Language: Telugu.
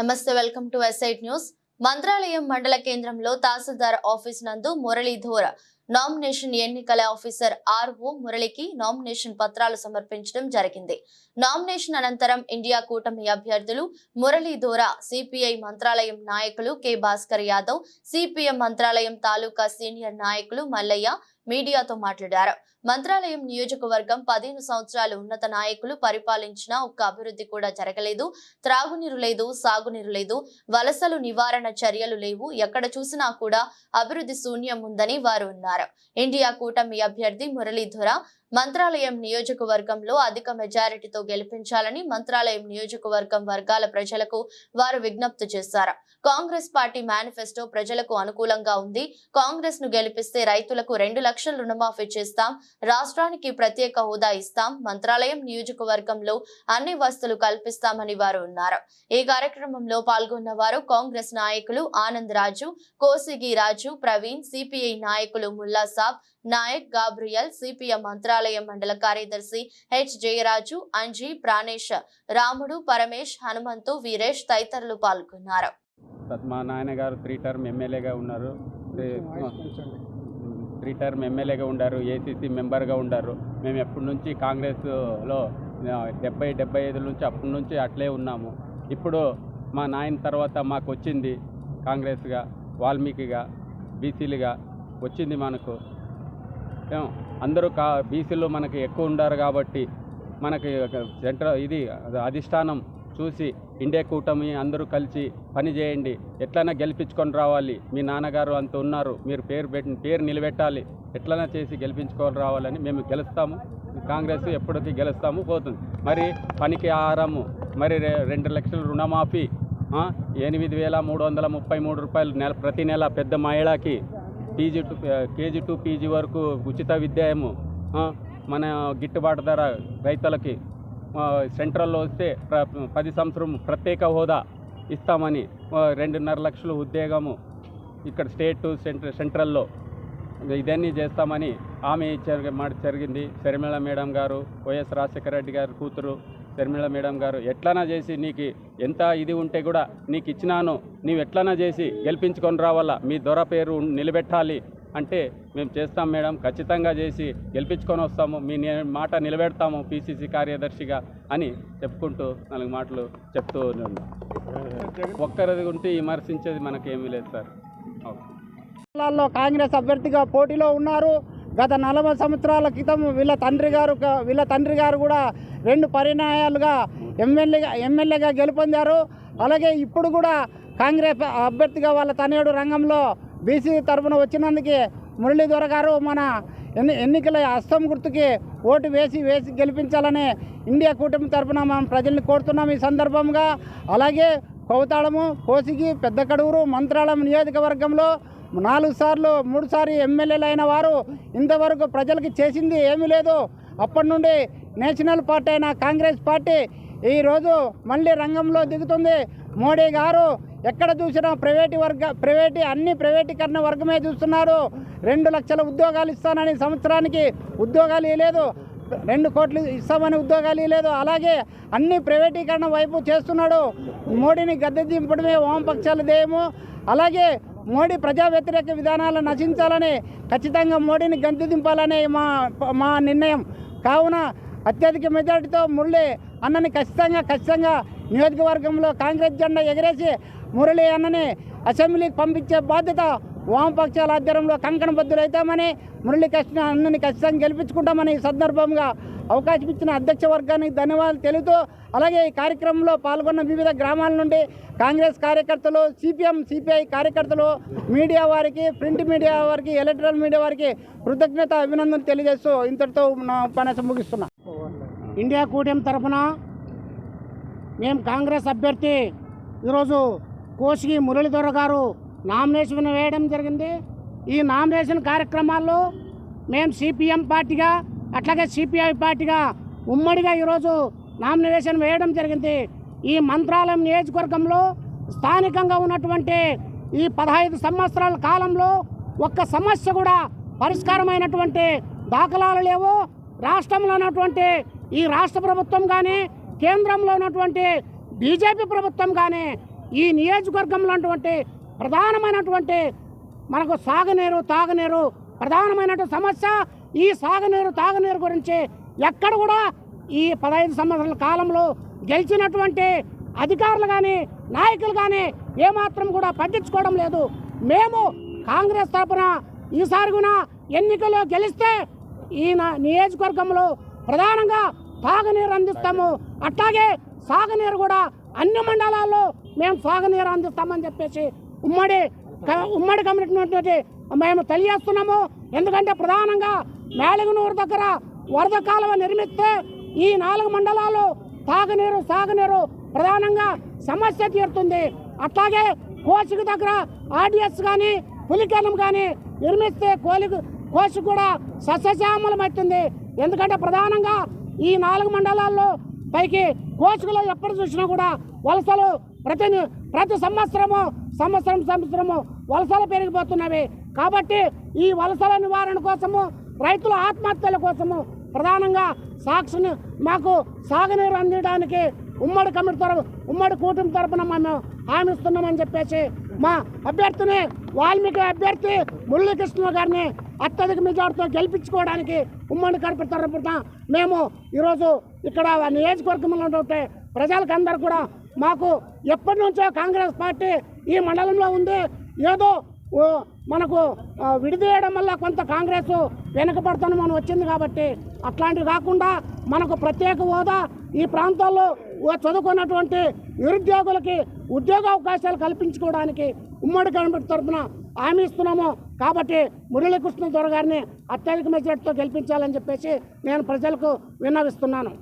నమస్తే వెల్కమ్ టు ఎస్ఐట్ న్యూస్. మంత్రాలయం మండల కేంద్రంలో తహసీల్దార్ ఆఫీస్ నందు మురళీ ధోర నామినేషన్ ఎన్నికల ఆఫీసర్ ఆర్ఓ మురళికి నామినేషన్ పత్రాలు సమర్పించడం జరిగింది. నామినేషన్ అనంతరం ఇండియా కూటమి అభ్యర్థులు మురళీ దోరా సిపిఐ మంత్రాలయం నాయకులు K Bhaskar Yadav CPM Mantralayam taluka senior నాయకులు మల్లయ్య మీడియాతో మాట్లాడారు. మంత్రాలయం నియోజకవర్గం పదిహేను సంవత్సరాలు ఉన్నత నాయకులు పరిపాలించిన ఒక్క అభివృద్ధి కూడా జరగలేదు. త్రాగునీరు లేదు సాగునీరు లేదు వలసలు నివారణ చర్యలు లేవు. ఎక్కడ చూసినా కూడా అభివృద్ధి శూన్యం ఉందని వారు అన్నారు. ఇండియా కూటమి అభ్యర్థి మురళీధర మంత్రాలయం నియోజకవర్గంలో అధిక మెజారిటీతో గెలిపించాలని మంత్రాలయం నియోజకవర్గం వర్గాల ప్రజలకు వారు విజ్ఞప్తి చేశారు. కాంగ్రెస్ పార్టీ మేనిఫెస్టో ప్రజలకు అనుకూలంగా ఉంది. కాంగ్రెస్ను గెలిపిస్తే రైతులకు రెండు లక్షల రుణమాఫీ చేస్తాం. రాష్ట్రానికి ప్రత్యేక హోదా ఇస్తాం. మంత్రాలయం నియోజకవర్గంలో అన్ని వస్తువులు కల్పిస్తామని వారు ఉన్నారు. ఈ కార్యక్రమంలో పాల్గొన్న వారు కాంగ్రెస్ నాయకులు ఆనంద్ రాజు కోసిగి రాజు ప్రవీణ్ సిపిఐ నాయకులు ముల్లా సాబ్ నాయక్ గాబ్రియల్ సిపిఎం మంత్రాలయం మండల కార్యదర్శి హెచ్ జయరాజు అంజీ ప్రాణేష్ రాముడు పరమేష్ హనుమంతు వీరేష్ తదితరులు పాల్గొన్నారు. మా నాన్నగారు త్రీ టర్మ్ ఎమ్మెల్యేగా ఉన్నారు. త్రీ టర్మ్ ఎమ్మెల్యేగా ఉండారు ఏసీసీ మెంబర్గా ఉండారు. మేము ఎప్పటి నుంచి కాంగ్రెస్లో డెబ్బై డెబ్బై ఐదు నుంచి అప్పటి నుంచి అట్లే ఉన్నాము. ఇప్పుడు మా నాయన తర్వాత మాకు వచ్చింది కాంగ్రెస్గా వాల్మీకిగా బీసీలుగా వచ్చింది మనకు. ఏం, అందరూ కా బీసీలు మనకి ఎక్కువ ఉండారు కాబట్టి మనకి సెంట్రల్ ఇది అధిష్టానం చూసి ఇండియా కూటమి అందరూ కలిసి పని చేయండి. ఎట్లైనా గెలిపించుకొని రావాలి. మీ నాన్నగారు అంత ఉన్నారు. మీరు పేరు పెట్టి పేరు నిలబెట్టాలి. ఎట్లైనా చేసి గెలిపించుకొని రావాలని మేము గెలుస్తాము. కాంగ్రెస్ ఎప్పటికీ గెలుస్తాము పోతుంది. మరి పనికి ఆహారము. మరి రెండు లక్షల రుణమాఫీ ఎనిమిది వేల మూడు వందల ముప్పై మూడు రూపాయలు నెల ప్రతి నెల పెద్ద మహిళకి PG to KG to PG వరకు ఉచిత విద్యాయము మన గిట్టుబాటు ధర రైతులకి సెంట్రల్లో వస్తే ప్ర- పది సంవత్సరం ప్రత్యేక హోదా ఇస్తామని రెండున్నర లక్షలు ఉద్యోగము ఇక్కడ స్టేట్ సెంట్ర సెంట్రల్లో ఇదన్నీ చేస్తామని ఆమె ఇచ్చారు మాట జరిగింది. శర్మిళ మేడం గారు వైఎస్ రాజశేఖర రెడ్డి గారు కూతురు శర్మిళ మేడం గారు ఎట్లానా చేసి నీకు ఎంత ఇది ఉంటే కూడా నీకు ఇచ్చినాను నీవు ఎట్లానా చేసి గెలిపించుకొని రావాలా మీ దొర పేరు నిలబెట్టాలి అంటే మేము చేస్తాం మేడం ఖచ్చితంగా చేసి గెలిపించుకొని వస్తాము మీ మాట నిలబెడతాము పీసీసీ కార్యదర్శిగా అని చెప్పుకుంటూ నాలుగు మాటలు చెప్తూ ఉన్నాను ఒక్కరిది ఉంటే విమర్శించేది మనకేమీ లేదు సార్. జిల్లాల్లో కాంగ్రెస్ అభ్యర్థిగా పోటీలో ఉన్నారు. గత నలభై సంవత్సరాల క్రితం వీళ్ళ తండ్రి గారు వీళ్ళ తండ్రి గారు కూడా రెండు పరిణాయాలుగా ఎమ్మెల్యేగా ఎమ్మెల్యేగా గెలుపొందారు. అలాగే ఇప్పుడు కూడా కాంగ్రెస్ అభ్యర్థిగా వాళ్ళ తనయుడు రంగంలో బీసీ తరఫున వచ్చినందుకే మురళీధర గారు మన ఎన్ని ఎన్నికల అస్తం గుర్తుకి ఓటు వేసి వేసి గెలిపించాలని ఇండియా కూటమి తరఫున మనం ప్రజల్ని కోరుతున్నాం ఈ సందర్భంగా. అలాగే కౌతాళము కోసిగి పెద్ద కడూరు మంత్రాలయం నియోజకవర్గంలో నాలుగు సార్లు మూడుసార్లు ఎమ్మెల్యేలు అయిన వారు ఇంతవరకు ప్రజలకు చేసింది ఏమీ లేదు. అప్పటి నుండి నేషనల్ పార్టీ అయిన కాంగ్రెస్ పార్టీ ఈరోజు మళ్ళీ రంగంలో దిగుతుంది. మోడీ గారు ఎక్కడ చూసినా ప్రైవేటు వర్గ ప్రైవేటు అన్ని ప్రైవేటీకరణ వర్గమే చూస్తున్నారు. రెండు లక్షల ఉద్యోగాలు ఇస్తానని సంవత్సరానికి ఉద్యోగాలు ఇవ్వలేదు రెండు కోట్లు ఇస్తామని ఉద్యోగాలు ఇవ్వలేదు అలాగే అన్ని ప్రైవేటీకరణ వైపు చేస్తున్నాడు. మోడీని గద్దె దింపడమే వామపక్షాల ధ్యేయము అలాగే మోడీ ప్రజా వ్యతిరేక విధానాలను నశించాలని ఖచ్చితంగా మోడీని గద్దె దింపాలని మా మా నిర్ణయం. కావున అత్యధిక మెజార్టీతో మురళి అన్నని ఖచ్చితంగా ఖచ్చితంగా నియోజకవర్గంలో కాంగ్రెస్ జెండా ఎగరేసి మురళి అన్నని అసెంబ్లీకి పంపించే బాధ్యత వామపక్షాల ఆధ్వర్యంలో కంకణ బద్దులైతామని మురళీ కృష్ణ అన్నని ఖచ్చితంగా గెలిపించుకుంటామని ఈ సందర్భంగా అవకాశం ఇచ్చిన అధ్యక్ష వర్గానికి ధన్యవాదాలు తెలుపుతూ అలాగే ఈ కార్యక్రమంలో పాల్గొన్న వివిధ గ్రామాల నుండి కాంగ్రెస్ కార్యకర్తలు సిపిఎం సిపిఐ కార్యకర్తలు మీడియా వారికి ప్రింట్ మీడియా వారికి ఎలక్ట్రానిక్ మీడియా వారికి కృతజ్ఞత అభినందనలు తెలియజేస్తూ ఇంతటితో నా ఉపన్యాసం ముగిస్తున్నా. ఇండియా కూటమి తరఫున మేము కాంగ్రెస్ అభ్యర్థి ఈరోజు కోసిగి మురళీధర గారు నామినేషన్ వేయడం జరిగింది. ఈ నామినేషన్ కార్యక్రమాల్లో మేము సిపిఎం పార్టీగా అట్లాగే సిపిఐ పార్టీగా ఉమ్మడిగా ఈరోజు నామినేషన్ వేయడం జరిగింది. ఈ మంత్రాలయం నియోజకవర్గంలో స్థానికంగా ఉన్నటువంటి ఈ పదహైదు సంవత్సరాల కాలంలో ఒక్క సమస్య కూడా పరిష్కారమైనటువంటి దాఖలాలు లేవు. రాష్ట్రంలో ఉన్నటువంటి ఈ రాష్ట్ర ప్రభుత్వం కానీ కేంద్రంలో ఉన్నటువంటి బీజేపీ ప్రభుత్వం కానీ ఈ నియోజకవర్గంలో ఉన్నటువంటి ప్రధానమైనటువంటి మనకు సాగునీరు తాగునీరు ప్రధానమైనటువంటి సమస్య. ఈ సాగునీరు తాగునీరు గురించి ఎక్కడ కూడా ఈ పదహైదు సంవత్సరాల కాలంలో గెలిచినటువంటి అధికారులు కానీ నాయకులు కానీ ఏమాత్రం కూడా పట్టించుకోవడం లేదు. మేము కాంగ్రెస్ తరపున ఈసారి కూడా ఎన్నికల్లో గెలిస్తే ఈ నియోజకవర్గంలో ప్రధానంగా తాగునీరు అందిస్తాము. అట్లాగే సాగునీరు కూడా అన్ని మండలాల్లో మేము సాగునీరు అందిస్తామని చెప్పేసి ఉమ్మడి ఉమ్మడి కమిటీ మేము తెలియజేస్తున్నాము. ఎందుకంటే ప్రధానంగా మేళగనూరు దగ్గర వరద కాలువ నిర్మిస్తే ఈ నాలుగు మండలాలు తాగునీరు సాగునీరు ప్రధానంగా సమస్య తీరుతుంది. అట్లాగే కోసిక దగ్గర ఆర్డిఎస్ కానీ పులికెనం కానీ నిర్మిస్తే కోలి కోసి కూడా సస్యశ్యామలం అవుతుంది. ఎందుకంటే ప్రధానంగా ఈ నాలుగు మండలాల్లో పైకి కోసుకులో ఎప్పుడు చూసినా కూడా వలసలు ప్రతి ప్రతి సంవత్సరము సంవత్సరం సంవత్సరము వలసలు పెరిగిపోతున్నవి. కాబట్టి ఈ వలసల నివారణ కోసము రైతుల ఆత్మహత్యల కోసము ప్రధానంగా సాక్షిని మాకు సాగునీరు అందించడానికి ఉమ్మడి కమిటీ తరఫు ఉమ్మడి కూటమి తరపున మేము హామీస్తున్నామని చెప్పేసి మా అభ్యర్థిని వాల్మీకి అభ్యర్థి మురళీకృష్ణ గారిని అత్యధిక మెజార్టీతో గెలిపించుకోవడానికి ఉమ్మడి కమిటీ తరపున మేము ఈరోజు ఇక్కడ నియోజకవర్గంలో ఉంటే ప్రజలకు అందరూ కూడా మాకు ఎప్పటి నుంచో కాంగ్రెస్ పార్టీ ఈ మండలంలో ఉంది. ఏదో ఓ, మనకు విడిదీయడం వల్ల కొంత కాంగ్రెస్ వెనుకబడుతున్న మనం వచ్చింది కాబట్టి అట్లాంటివి కాకుండా మనకు ప్రత్యేక హోదా ఈ ప్రాంతాల్లో ఓ చదువుకున్నటువంటి నిరుద్యోగులకి ఉద్యోగ అవకాశాలు కల్పించుకోవడానికి ఉమ్మడి గవర్నమెంట్ తరఫున హామీ ఇస్తున్నాము. కాబట్టి మురళీకృష్ణ దొర గారిని అత్యధిక మెజార్టీతో గెలిపించాలని చెప్పేసి నేను ప్రజలకు విన్నవిస్తున్నాను.